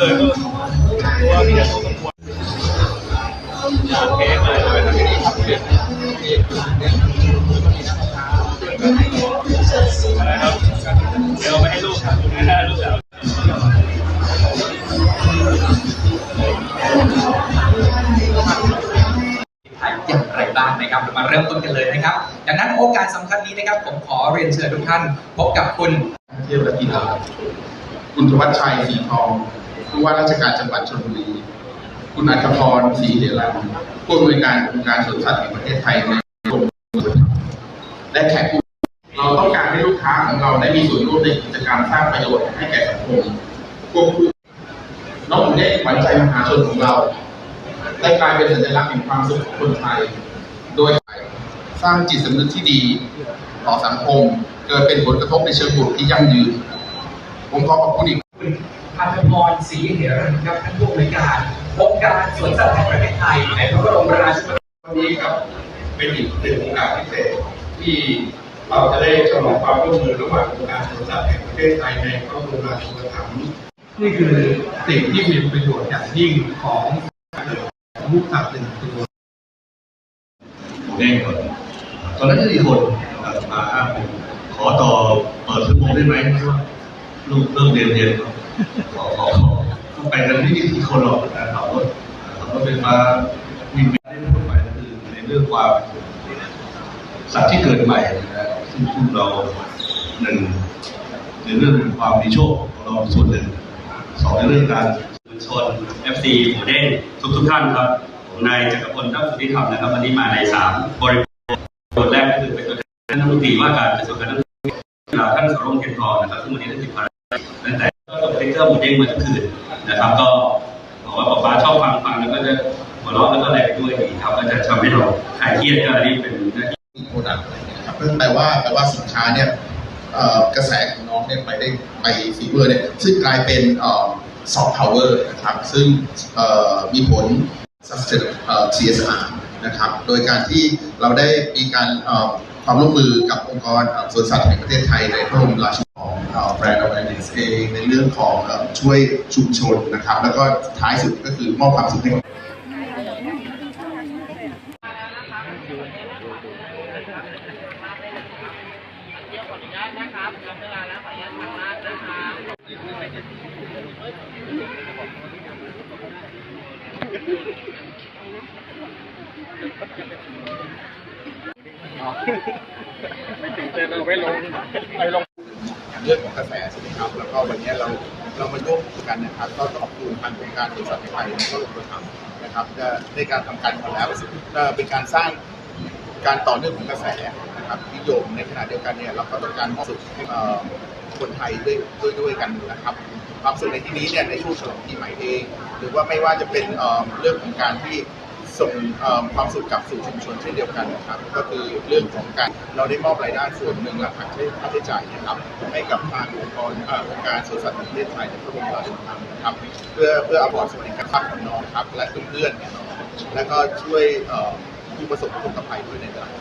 เอย่างไรบ้างนะครับเรามาเริ่มต้นกันเลยนะครับ ดังนั้นโอกาสสำคัญนี้นะครับ ผมขอเรียนเชิญทุกท่าน พบกับคุณเที่ยวและกีฬาคุณธวัชชัยสีทองผู้ว่าราชการจังหวัดชลบุรีคุณอัครพรศรีเหรันผู้อำนวยการองค์การสวนสัตว์แห่งประเทศไทยในกรมและแขกผู้เราต้องการให้ลูกค้าของเราได้มีส่วนร่วมในกิจกรรมสร้างประโยชน์ให้แก่สังคมควบคู่น้องหมูเด็กขวัญใจมหาชนของเรา ได้กลายเป็นสัญลักษณ์แห่งความสุขของคนไทย โดยสร้างจิตสำนึกที่ดีต่อสังคม เกิดเป็นผลกระทบในเชิงบวกที่ยั่งยืน ผมขอขอบคุณอีกคุณพันธพรศรีเหรัญครับท่านผู้อำนวยการองค์การสวนสัตว์แห่งประเทศไทยในพระบรมราชูปถัมภ์วันนี้ครับ เป็นอีกหนึ่งโอกาสพิเศษที่เราจะได้ฉลองความร่วมมือระหว่างองค์การสวนสัตว์แห่งประเทศไทยในพระบรมราชูปถัมภ์นี่คือสิ่งที่มีประโยชน์อย่างยิ่งของ ลูกสัตว์หนึ่งตัวเด้งก่อนตอนนั้นก็มีคนมาอ้างผมขอต่อเปิดชั่วโมงได้ไหมลูกเริ่มเรียนเรียนขอขอขอต้องไปกันไม่กี่คนหรอกนะขับรถขับรถไฟฟ้าวิ่งไปได้พูดไปคือในเรื่องความสัตว์ที่เกิดใหม่นะซึ่งซึ่งเราหนึ่งในเรื่องความมีโชคของเราส่วนหนึ่งสองในเรื่องการ ชน FC หมูเด้งทุกทุกท่านครับ ผมนายจักรพลตั้งสุทธิธรรมนะครับ วันนี้มาในสามบริบทแรกก็คือเป็นตัวแทนท่านรัฐมนตรีว่าการกระทรวงการท่องเที่ยวท่านสรงษ์เทียนทองนะครับซึ่งวันนี้ท่านติดภารกิจตั้งแต่ก็ส่งสติ๊กเกอร์หมูเด้งมาทุกคืนนะครับ ก็บอกว่าป๊าป๊าชอบฟังฟังแล้วก็จะหัวเราะแล้วก็อะไรด้วยดีครับก็จะทำให้เราคลายเครียดก็อันนี้เป็นหน้าที่โปรดักต์อะไรเนี่ยครับแปลว่าแปลว่าสินค้าเนี่ยกระแสของน้องเนี่ยไปได้ไปฟีเวอร์เนี่ยซึ่งกลายเป็น ซอฟต์พาวเวอร์นะครับซึ่งมีผล sustain เอ่อ CSR นะครับโดยการที่เราได้มีการความร่วมมือกับองค์กรสวนสัตว์แห่งประเทศไทยในพระบรมราชูปถัมภ์ของแบรนด์ awareness เองในเรื่องของช่วยชุมชนนะครับ แล้วก็ท้ายสุดก็คือมอบความสุขให้กับเรื่ องของกระแสใช่ไหมครับ แล้วก็วันนี้เราเรามาร่วมกันนะครับ ก็ขอบคุณทางโครงการบริษัทไทยและก็ลงมือทำนะครับก็ได้การทำการมาแล้วก็เป็นการสร้างการต่อเนื่องของกระแสนะครับนิยมในขณะเดียวกันเนี่ยเราก็ต้องการสุขให้คนไทยด้วยด้วยด้วยกันนะครับความสุขในที่นี้เนี่ยในช่วงฉลองปีใหม่เอง หรือว่าไม่ว่าจะเป็นเรื่องของการที่ ส่งความสุขกลับสู่ชุมชนเช่นเดียวกันนะครับ ก็คือเรื่องของการเราได้มอบรายได้ส่วนหนึ่งหลักหักใช้ค่าใช้จ่ายนะครับให้กับทางองค์กรองค์การสวนสัตว์ประเทศไทยในพระบรมราชูปถัมภ์นะครับ เพื่อเพื่อเอาบอดสวัสดิการของน้องครับ และเพื่อนๆแล้วก็ช่วยผู้ประสบอุทกภัยด้วยในตลาด